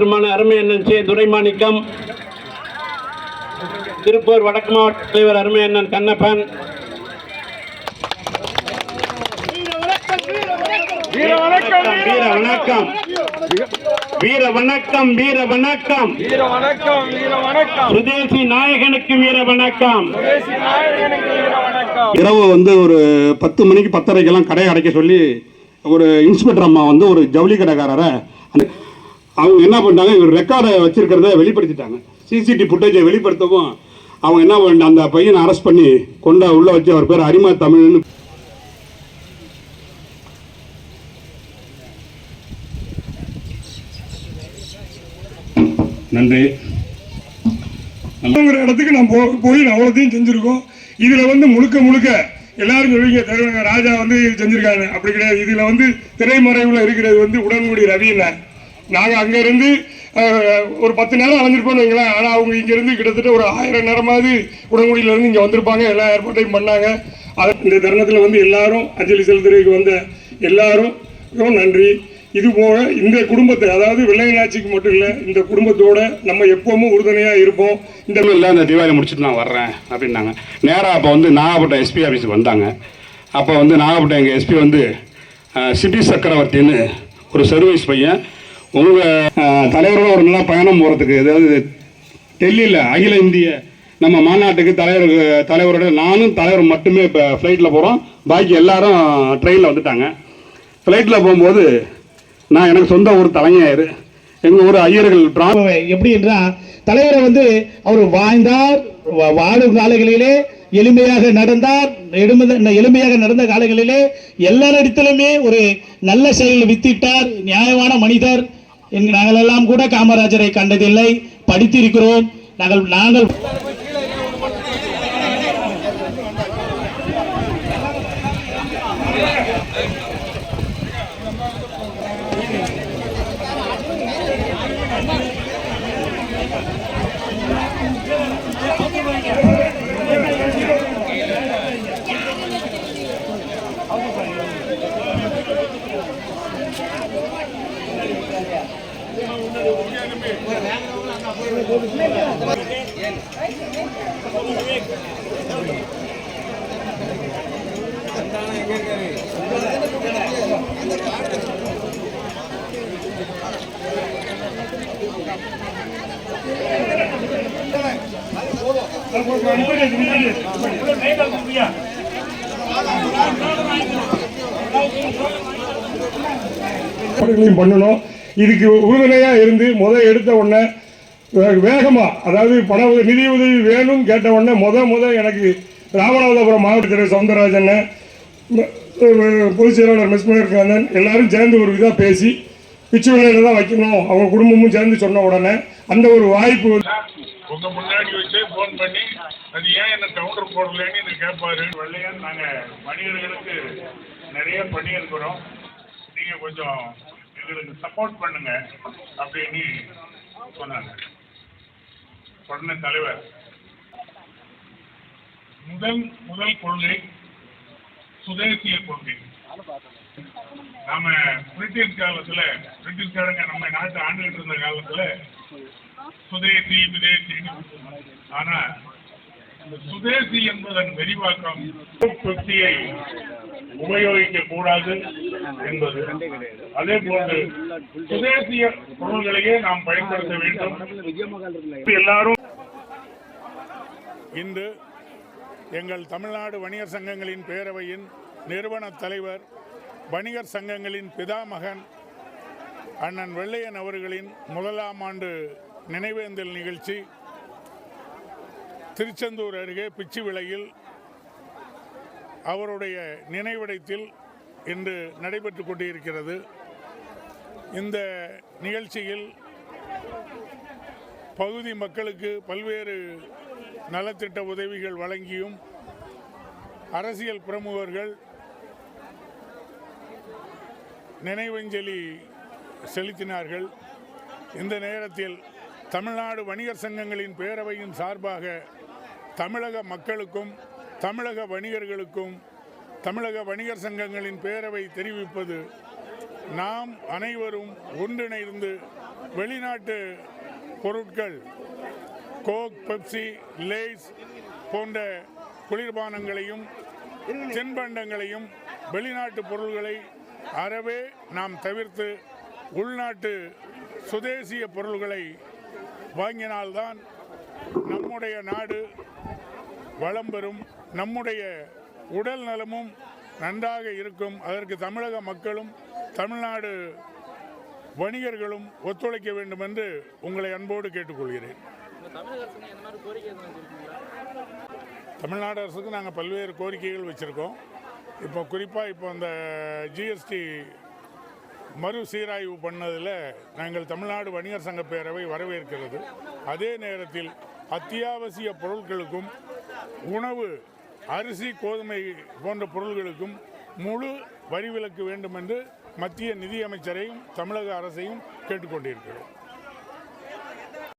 மாத்திரமான அருமை அண்ணன் சே துரைமாணிக்கம். திருப்பூர் வடக்கு மாவட்ட தலைவர் அருமை அண்ணன் கண்ணப்பன். வீர வணக்கம் வீர வணக்கம். வீர வணக்கம் வீர வணக்கம். வீர வணக்கம் வீர வணக்கம். சுதேசி நாயகனுக்கு வீர வணக்கம். தேசிய நாயகனுக்கு வீர வணக்கம். இரவு வந்து ஒரு பத்து மணிக்கு பத்தரைக்கெல்லாம் கடை அடைக்க சொல்லி ஒரு இன்ஸ்பெக்டர் அம்மா வந்து ஒரு ஜவுளி கடைக்காரரை அவங்க என்ன பண்ணிட்டாங்க இவர் ரெக்கார்டை வச்சிருக்கிறத வெளிப்படுத்திட்டாங்க. சிசிடிவி ஃபுட்டேஜை வெளிப்படுத்தவும் அவங்க என்ன பண்ண அந்த பையனை அரெஸ்ட் பண்ணி கொண்டா உள்ள வச்சு அவர் பேர் அரிமா தமிழ்னு நன்றி. நல்லங்கிற இடத்துக்கு நான் போ போய் நான் அவ்வளோத்தையும் செஞ்சுருக்கோம். இதில் வந்து முழுக்க முழுக்க எல்லாரும் சொல்லுவீங்க திரை ராஜா வந்து இது செஞ்சுருக்காங்க அப்படி கிடையாது. இதில் வந்து திரைமறைவில் இருக்கிறது வந்து உடன்குடி ரவின்னு நாங்கள் அங்கேருந்து ஒரு பத்து நேரம் அலைஞ்சிருப்போம்னு வைங்களேன். ஆனால் அவங்க இங்கேருந்து கிட்டத்தட்ட ஒரு ஆயிரம் நேரமாவது உடங்குடியிலேருந்து இங்கே வந்திருப்பாங்க. எல்லா ஏற்பாட்டையும் பண்ணாங்க. அது இந்த தருணத்தில் வந்து எல்லாரும் அஞ்சலி செலுத்துறதுக்கு வந்த எல்லாரும் நன்றி. இது போக இந்த குடும்பத்தை அதாவது வெள்ளையனாட்சிக்கு மட்டும் இல்லை இந்த குடும்பத்தோட நம்ம எப்பவும் உறுதுணையாக இருப்போம். இந்த இல்லை இந்த தீபாவளி முடிச்சுட்டு நான் வர்றேன் அப்படின்னாங்க. நேராக அப்போ வந்து நாகப்பட்டினம் எஸ்பி ஆஃபீஸுக்கு வந்தாங்க. அப்போ வந்து நாகப்பட்டினம் எங்கள் எஸ்பி வந்து சிபி சக்கரவர்த்தின்னு ஒரு சர்வீஸ் பையன் உங்கள் தலைவரோட ஒரு நல்ல பயணம் போகிறதுக்கு அதாவது டெல்லியில் அகில இந்திய நம்ம மாநாட்டுக்கு தலைவர் தலைவரோட நானும் தலைவர் மட்டுமே இப்போ ஃப்ளைட்டில் போகிறோம் பாக்கி எல்லாரும் ட்ரெயினில் வந்துட்டாங்க. ஃப்ளைட்டில் போகும்போது நான் எனக்கு சொந்த ஊர் தலைஞர் எங்கள் ஊர் ஐயர்கள் பிராம எப்படி என்றால் தலைவரை வந்து அவர் வாழ்ந்தார் வா- வாழும் காலங்களிலே எளிமையாக நடந்தார் எளிமையாக நடந்த காலங்களிலே எல்லாரிடத்திலுமே ஒரு நல்ல செயல் வித்திட்டார் நியாயமான மனிதர் நாங்கள் எல்லாம் கூட காமராஜரை கண்டதில்லை படித்திருக்கிறோம். நாங்கள் நாங்கள் பண்ணணும். இதுக்கு உறுதுணையா இருந்து முதல் எடுத்த உடனே வே- வேகமா அதாவது பண உதவி நிதி உதவி வேணும்னு கேட்ட உடனே முத முத எனக்கு ராமநாதபுரம் மாவட்ட தலைவர் சவுந்தரராஜன் பொதுச் செயலாளர் மிஸ்மர் காந்தன் எல்லாரும் சேர்ந்து ஒரு இதாக பேசி பிச்சு விலையில தான் வைக்கணும். அவங்க குடும்பமும் சேர்ந்து சொன்ன உடனே அந்த ஒரு வாய்ப்பு வந்து உங்க முன்னாடி வச்சு ஃபோன் பண்ணி அது ஏன் என்ன கவுண்டர் போடலன்னு எனக்கு கேட்பாரு வெள்ளையன் நாங்க வணிகர்களுக்கு நிறைய பண்ணியிருக்கிறோம். நீங்க கொஞ்சம் எங்களுக்கு சப்போர்ட் பண்ணுங்க அப்படின்னு சொன்னாங்க. உடனே தலைவர். முதல் முதல் கொள்கை சுதேசிய கொள்கை. நாம பிரிட்டிஷ் காலத்துல பிரிட்டிஷ்காரங்க நம்ம நாட்டை ஆண்டுகிட்டு இருந்த காலத்துல சுதேசி விதேசி ஆனா சுதேசி என்பதன் விரிவாக்கம் சுத்தியை உபயோகிக்க கூடாது என்பது. அதே போன்று சுதேசிய பொருள்களையே நாம் பயன்படுத்த வேண்டும். எல்லாரும் இன்று எங்கள் தமிழ்நாடு வணிகர் சங்கங்களின் பேரவையின் நிறுவன தலைவர் வணிகர் சங்கங்களின் பிதாமகன் அண்ணன் வெள்ளையன் அவர்களின் முதலாம் ஆண்டு நினைவேந்தல் நிகழ்ச்சி திருச்செந்தூர் அருகே பிச்சுவிளையில் அவருடைய நினைவிடத்தில் இன்று நடைபெற்று கொண்டிருக்கிறது. இந்த நிகழ்ச்சியில் பகுதி மக்களுக்கு பல்வேறு நலத்திட்ட உதவிகள் வழங்கியும் அரசியல் பிரமுகர்கள் நினைவஞ்சலி செலுத்தினார்கள். இந்த நேரத்தில் தமிழ்நாடு வணிகர் சங்கங்களின் பேரவையின் சார்பாக தமிழக மக்களுக்கும் தமிழக வணிகர்களுக்கும் தமிழக வணிகர் சங்கங்களின் பேரவை தெரிவிப்பது நாம் அனைவரும் ஒன்றிணைந்து வெளிநாட்டு பொருட்கள் கோக் பெப்சி லேஸ் போன்ற குளிர்பானங்களையும் தின்பண்டங்களையும் வெளிநாட்டு பொருள்களை அறவே நாம் தவிர்த்து உள்நாட்டு சுதேசிய பொருள்களை வாங்கினால்தான் நம்முடைய நாடு வளம் பெறும். நம்முடைய உடல் நலமும் நன்றாக இருக்கும். அதற்கு தமிழக மக்களும் தமிழ்நாடு வணிகர்களும் ஒத்துழைக்க வேண்டும் என்று உங்களை அன்போடு கேட்டுக்கொள்கிறேன். தமிழ்நாடு அரசுக்கு நாங்கள் பல்வேறு கோரிக்கைகள் வச்சுருக்கோம். இப்போ குறிப்பாக இப்போ அந்த ஜிஎஸ்டி மறு சீராய்வு பண்ணதில் நாங்கள் தமிழ்நாடு வணிகர் சங்க பேரவை வரவேற்கிறது. அதே நேரத்தில் அத்தியாவசிய பொருட்களுக்கும் உணவு அரிசி கோதுமை போன்ற பொருள்களுக்கும் முழு வரி விலக்கு வேண்டும் என்று மத்திய நிதியமைச்சரையும் தமிழக அரசையும் கேட்டுக்கொண்டிருக்கிறோம்.